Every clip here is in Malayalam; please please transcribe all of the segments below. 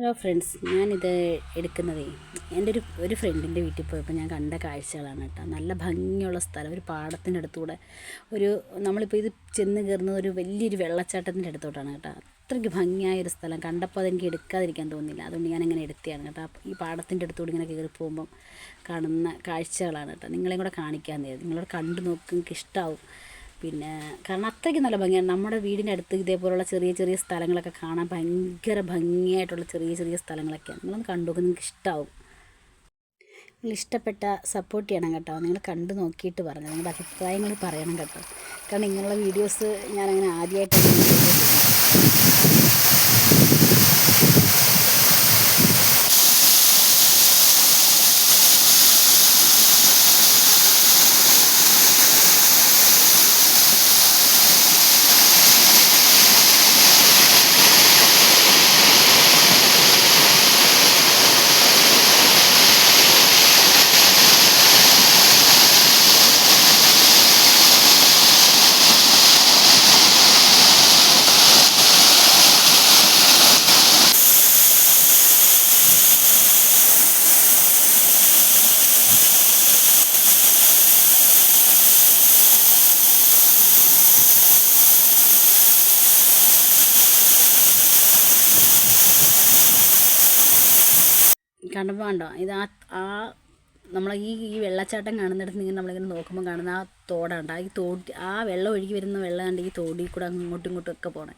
ഹലോ ഫ്രണ്ട്സ് ഞാനിത് എടുക്കുന്നതേ എന്റെ ഒരു ഒരു ഫ്രണ്ടിന്റെ വീട്ടിൽ പോയപ്പോൾ ഞാൻ കണ്ട കാഴ്ചകളാണ് കേട്ടോ. നല്ല ഭംഗിയുള്ള സ്ഥലം ഒരു പാടത്തിന്റെ അടുത്തൂടെ ഒരു നമ്മളിപ്പോൾ ഇത് ചെന്ന് കയറുന്നത് ഒരു വലിയൊരു വെള്ളച്ചാട്ടത്തിന്റെ അടുത്തോട്ടാണ് കേട്ടോ. അത്രയ്ക്ക് ഭംഗിയായ ഒരു സ്ഥലം. കണ്ടപ്പോൾ അതെനിക്ക് എടുക്കാതിരിക്കാൻ തോന്നില്ല അതുകൊണ്ട് ഞാൻ അങ്ങനെ എടുത്തതാണ് കേട്ടോ. ഈ പാടത്തിന്റെ അടുത്തൂടെ ഇങ്ങനെ കയറി പോകുമ്പം കാണുന്ന കാഴ്ചകളാണ് കേട്ടോ. നിങ്ങളെയും കൂടെ കാണിക്കാൻ തരും നിങ്ങളോട് കണ്ടു നോക്കും ഇഷ്ടമാവും പിന്നെ കാരണം അത്രയ്ക്ക് നല്ല ഭംഗിയാണ്. നമ്മുടെ വീടിന്റെ അടുത്ത് ഇതേപോലുള്ള ചെറിയ ചെറിയ സ്ഥലങ്ങളൊക്കെ കാണാൻ ഭയങ്കര ഭംഗിയായിട്ടുള്ള ചെറിയ ചെറിയ സ്ഥലങ്ങളൊക്കെയാണ്. നിങ്ങളൊന്ന് കണ്ടു നിങ്ങൾക്ക് ഇഷ്ടമാവും നിങ്ങൾ ഇഷ്ടപ്പെട്ട സപ്പോർട്ട് ചെയ്യണം കേട്ടോ. നിങ്ങൾ കണ്ടു നോക്കിയിട്ട് പറഞ്ഞു നിങ്ങളുടെ അഭിപ്രായങ്ങൾ പറയണം കേട്ടോ. കാരണം ഇങ്ങനെയുള്ള വീഡിയോസ് ഞാനങ്ങനെ ആദ്യമായിട്ടാണ് കണ്ടപ്പോൾ കണ്ടോ? ഇത് ആ ആ നമ്മൾ ഈ ഈ വെള്ളച്ചാട്ടം കാണുന്നിടത്ത് നിന്ന് നമ്മളിങ്ങനെ നോക്കുമ്പോൾ കാണുന്ന ആ തോടാണ്ട് ഈ തോട്ടി ആ വെള്ളം ഒഴുകി വരുന്ന വെള്ളം കണ്ട് ഈ തോടിൽ കൂടെ അങ്ങോട്ടും ഇങ്ങോട്ടും ഒക്കെ പോകണേ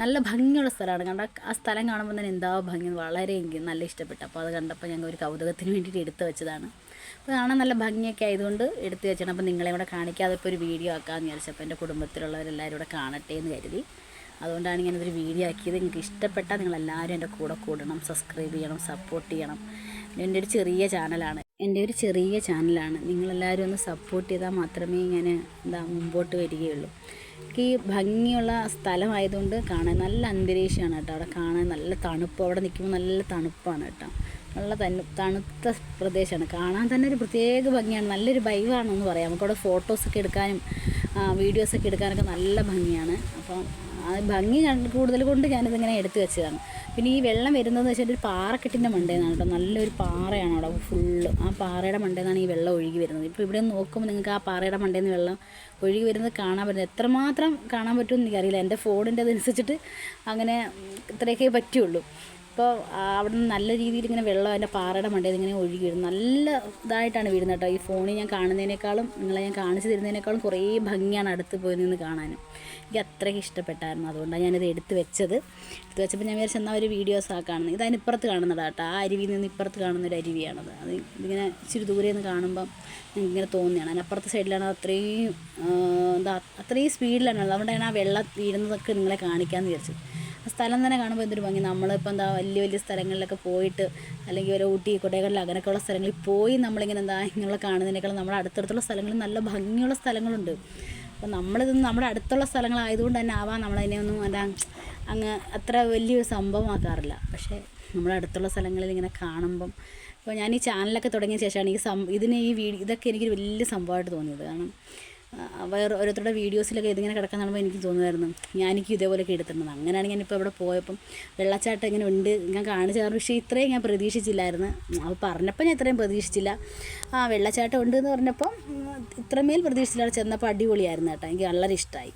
നല്ല ഭംഗിയുള്ള സ്ഥലമാണ്. കണ്ട ആ സ്ഥലം കാണുമ്പോൾ തന്നെ എന്താ ഭംഗി വളരെ എനിക്ക് നല്ല ഇഷ്ടപ്പെട്ടു. അപ്പോൾ അത് കണ്ടപ്പോൾ ഞങ്ങൾ ഒരു കൗതുകത്തിന് വേണ്ടിയിട്ട് എടുത്തു വെച്ചതാണ്. അപ്പോൾ കാണാൻ നല്ല ഭംഗിയൊക്കെ ആയതുകൊണ്ട് എടുത്തു വെച്ചാണ്. അപ്പോൾ നിങ്ങളെ കൂടെ കാണിക്കാതെ ഇപ്പോൾ ഒരു വീഡിയോ ആക്കാമെന്ന് വിചാരിച്ചപ്പോൾ എന്റെ കുടുംബത്തിലുള്ളവരെല്ലാവരും കൂടെ കാണട്ടെ എന്ന് കരുതി. അതുകൊണ്ടാണ് ഞാനിതൊരു വീഡിയോ ആക്കിയത്. നിങ്ങൾക്ക് ഇഷ്ടപ്പെട്ടാൽ നിങ്ങളെല്ലാവരും എന്റെ കൂടെ കൂടണം സബ്സ്ക്രൈബ് ചെയ്യണം സപ്പോർട്ട് ചെയ്യണം. എന്റെ ഒരു ചെറിയ ചാനലാണ് എന്റെ ഒരു ചെറിയ ചാനലാണ് നിങ്ങളെല്ലാവരും ഒന്ന് സപ്പോർട്ട് ചെയ്താൽ മാത്രമേ ഞാൻ എന്താ മുമ്പോട്ട് വരികയുള്ളൂ. ഈ ഭംഗിയുള്ള സ്ഥലമായതുകൊണ്ട് കാണാൻ നല്ല അന്തരീക്ഷമാണ് കേട്ടോ. അവിടെ കാണാൻ നല്ല തണുപ്പ്. അവിടെ നിൽക്കുമ്പോൾ നല്ല തണുപ്പാണ് കേട്ടോ. നല്ല തണു തണുത്ത പ്രദേശമാണ്. കാണാൻ തന്നെ ഒരു പ്രത്യേക ഭംഗിയാണ്. നല്ലൊരു വൈവാണെന്ന് പറയാം. നമുക്കവിടെ ഫോട്ടോസൊക്കെ എടുക്കാനും വീഡിയോസൊക്കെ എടുക്കാനൊക്കെ നല്ല ഭംഗിയാണ്. അപ്പം ആ ഭംഗി കൂടുതൽ കൊണ്ട് ഞാനിതിങ്ങനെ എടുത്തു വെച്ചതാണ്. പിന്നെ ഈ വെള്ളം വരുന്നതെന്ന് വെച്ചാൽ ഒരു പാറക്കെട്ടിന്റെ മണ്ടേന്നാണ് കേട്ടോ നല്ലൊരു പാറയാണ് അവിടെ ഫുള്ള്. ആ പാറയുടെ മണ്ടേന്നാണ് ഈ വെള്ളം ഒഴുകി വരുന്നത്. ഇപ്പോൾ ഇവിടെ നോക്കുമ്പോൾ നിങ്ങൾക്ക് ആ പാറയുടെ മണ്ടേന്ന് വെള്ളം ഒഴുകി വരുന്നത് കാണാൻ പറ്റുന്നത് എത്രമാത്രം കാണാൻ പറ്റുമെന്ന് എനിക്കറിയില്ല. എന്റെ ഫോണിന്റെ അതനുസരിച്ചിട്ട് അങ്ങനെ ഇത്രയൊക്കെ പറ്റുള്ളൂ. അപ്പോൾ അവിടെ നിന്ന് നല്ല രീതിയിൽ ഇങ്ങനെ വെള്ളം അതിന്റെ പാറയുടെ മണ്ടയിൽ ഇങ്ങനെ ഒഴുകി വരും. നല്ല ഇതായിട്ടാണ് വീഴുന്നത് കേട്ടോ. ഈ ഫോണിൽ ഞാൻ കാണുന്നതിനേക്കാളും നിങ്ങളെ ഞാൻ കാണിച്ചു തരുന്നതിനേക്കാളും കുറേ ഭംഗിയാണ് അടുത്ത് പോയി നിന്ന് കാണാനും. എനിക്ക് അത്രയ്ക്ക് ഇഷ്ടപ്പെട്ടായിരുന്നു. അതുകൊണ്ടാണ് ഞാനിത് എടുത്ത് വെച്ചത്. എടുത്ത് വെച്ചപ്പോൾ ഞാൻ വിചാരിച്ചു എന്നാൽ ഒരു വീഡിയോസ് കാണുന്നത് ഇത് അതിനിപ്പുറത്ത് കാണുന്നതാണ് കേട്ടോ. ആ അരുവിയിൽ നിന്ന് ഇപ്പുറത്ത് കാണുന്ന ഒരു അരുവിയാണത്. അത് ഇതിങ്ങനെ ഇച്ചിരി ദൂരെ നിന്ന് കാണുമ്പം ഇങ്ങനെ തോന്നിയാണ് അതിനപ്പുറത്തെ സൈഡിലാണ് അത്രയും എന്താ അത്രയും സ്പീഡിലാണ് അതുകൊണ്ടാണ് ആ വെള്ളം വീഴുന്നതൊക്കെ നിങ്ങളെ കാണിക്കാമെന്ന് വിചാരിച്ചത്. സ്ഥലം തന്നെ കാണുമ്പോൾ എന്തൊരു ഭംഗി. നമ്മളിപ്പോൾ എന്താ വലിയ വലിയ സ്ഥലങ്ങളിലൊക്കെ പോയിട്ട് അല്ലെങ്കിൽ ഒരു ഊട്ടി കൊടൈക്കനാൽ അങ്ങനെയൊക്കെയുള്ള സ്ഥലങ്ങളിൽ പോയി നമ്മളിങ്ങനെ എന്താ ഇങ്ങനെയുള്ള കാണുന്നതിനേക്കാളും നമ്മുടെ അടുത്തടുത്തുള്ള സ്ഥലങ്ങളിൽ നല്ല ഭംഗിയുള്ള സ്ഥലങ്ങളുണ്ട്. അപ്പോൾ നമ്മളിത് നമ്മുടെ അടുത്തുള്ള സ്ഥലങ്ങളായതുകൊണ്ട് തന്നെ ആവാം നമ്മളതിനെ ഒന്നും എന്താ അങ്ങ് അത്ര വലിയൊരു സംഭവമാക്കാറില്ല. പക്ഷേ നമ്മുടെ അടുത്തുള്ള സ്ഥലങ്ങളിൽ ഇങ്ങനെ കാണുമ്പം അപ്പോൾ ഞാൻ ഈ ചാനലൊക്കെ തുടങ്ങിയ ശേഷമാണ് ഈ സം ഇതിനെ ഈ വീഡിയോ ഇതൊക്കെ എനിക്കൊരു വലിയ സംഭവമായിട്ട് തോന്നിയത്. കാരണം വേറെ ഓരോരുത്തരുടെ വീഡിയോസിലൊക്കെ ഇതിങ്ങനെ കിടക്കാൻ കാണുമ്പോൾ എനിക്ക് തോന്നുമായിരുന്നു ഞാനെനിക്ക് ഇതേപോലെയൊക്കെ എടുത്തിട്ടുണ്ട് അങ്ങനെയാണ് ഞാനിപ്പോൾ ഇവിടെ പോയപ്പം വെള്ളച്ചാട്ടം ഇങ്ങനെ ഉണ്ട് ഞാൻ കാണിച്ചു തന്നു പക്ഷേ ഇത്രയും ഞാൻ പ്രതീക്ഷിച്ചില്ലായിരുന്നു. അത് പറഞ്ഞപ്പോൾ ഞാൻ ഇത്രയും പ്രതീക്ഷിച്ചില്ല. ആ വെള്ളച്ചാട്ടം ഉണ്ട് എന്ന് പറഞ്ഞപ്പം ഇത്രമേൽ പ്രതീക്ഷിച്ചില്ല. ചെന്നപ്പോൾ അടിപൊളിയായിരുന്നു കേട്ടോ. എനിക്ക് വളരെ ഇഷ്ടമായി